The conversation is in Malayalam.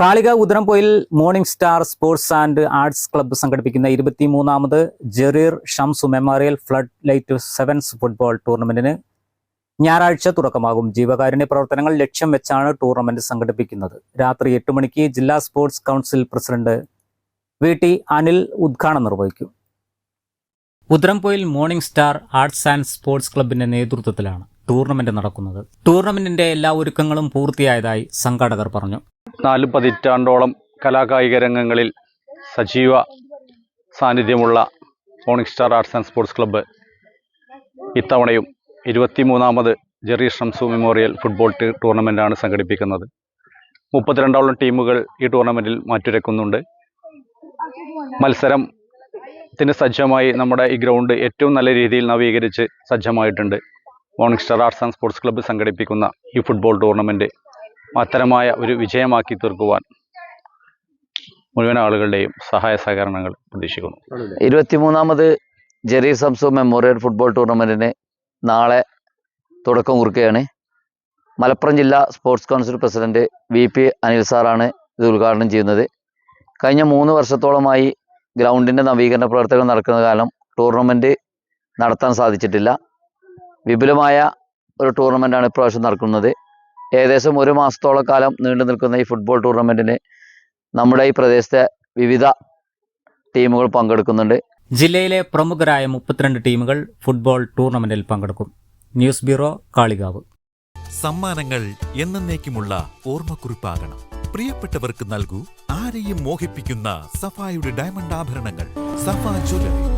കാളിക Udarampoyil morning star sports and arts club സംഘടിപ്പിക്കുന്ന ഇരുപത്തിമൂന്നാമത് Jerir Shamsu memorial flood light sevens football ടൂർണമെന്റിന് ഞായറാഴ്ച തുടക്കമാകും. ജീവകാരുണ്യ പ്രവർത്തനങ്ങൾ ലക്ഷ്യം വെച്ചാണ് ടൂർണമെന്റ് സംഘടിപ്പിക്കുന്നത്. രാത്രി എട്ട് മണിക്ക് ജില്ലാ sports council president V T Anil ഉദ്ഘാടനം നിർവഹിക്കും. Udarampoyil morning star arts and sports ക്ലബിന്റെ നേതൃത്വത്തിലാണ് ടൂർണമെന്റ് നടക്കുന്നത്. ടൂർണമെന്റിന്റെ എല്ലാ ഒരുക്കങ്ങളും പൂർത്തിയായതായി സംഘാടകർ പറഞ്ഞു. നാല് പതിറ്റാണ്ടോളം കലാകായിക രംഗങ്ങളിൽ സജീവ സാന്നിധ്യമുള്ള morning star arts and sports club ഇത്തവണയും ഇരുപത്തിമൂന്നാമത് ജെറി ഷംസു മെമ്മോറിയൽ ഫുട്ബോൾ ടൂർണമെന്റാണ് സംഘടിപ്പിക്കുന്നത്. മുപ്പത്തിരണ്ടോളം ടീമുകൾ ഈ ടൂർണമെന്റിൽ മാറ്റുരക്കുന്നുണ്ട്. മത്സരത്തിന് സജ്ജമായി നമ്മുടെ ഈ ഗ്രൗണ്ട് ഏറ്റവും നല്ല രീതിയിൽ നവീകരിച്ച് സജ്ജമായിട്ടുണ്ട്. Morning star arts and sports club സംഘടിപ്പിക്കുന്ന ഈ ഫുട്ബോൾ ടൂർണമെന്റ് മഹത്തരമായ ഒരു വിജയമാക്കി തീർക്കുവാൻ മുഴുവൻ ആളുകളുടെയും സഹായ സഹകരണങ്ങൾ പ്രതീക്ഷിക്കുന്നു. ഇരുപത്തിമൂന്നാമത് ജെറി സംസു മെമ്മോറിയൽ ഫുട്ബോൾ ടൂർണമെന്റിന് നാളെ തുടക്കം കുറിക്കുകയാണ്. മലപ്പുറം ജില്ലാ sports council president V P Anil സാറാണ് ഇത് ഉദ്ഘാടനം ചെയ്യുന്നത്. കഴിഞ്ഞ മൂന്ന് വർഷത്തോളമായി ഗ്രൗണ്ടിന്റെ നവീകരണ പ്രവർത്തനങ്ങൾ നടക്കുന്ന കാലം ടൂർണമെന്റ് നടത്താൻ സാധിച്ചിട്ടില്ല. വിപുലമായ ഒരു ടൂർണമെന്റാണ് ഇപ്രാവശ്യം നടക്കുന്നത്. ഏകദേശം ഒരു മാസത്തോളം കാലം നീണ്ടു നിൽക്കുന്ന ഈ ഫുട്ബോൾ ടൂർണമെന്റിന് നമ്മുടെ ഈ പ്രദേശത്തെ വിവിധ ടീമുകൾ പങ്കെടുക്കുന്നുണ്ട്. ജില്ലയിലെ പ്രമുഖരായ മുപ്പത്തിരണ്ട് ടീമുകൾ ഫുട്ബോൾ ടൂർണമെന്റിൽ പങ്കെടുക്കും. News bureau Kalikavu. സമ്മാനങ്ങൾ എന്നേക്കുമുള്ള ഓർമ്മക്കുറിപ്പാകണം. പ്രിയപ്പെട്ടവർക്ക് നൽകൂ ആരെയും മോഹിപ്പിക്കുന്ന സഫായുടെ ഡയമണ്ട് ആഭരണങ്ങൾ. സഫ ജ്വല്ലറി.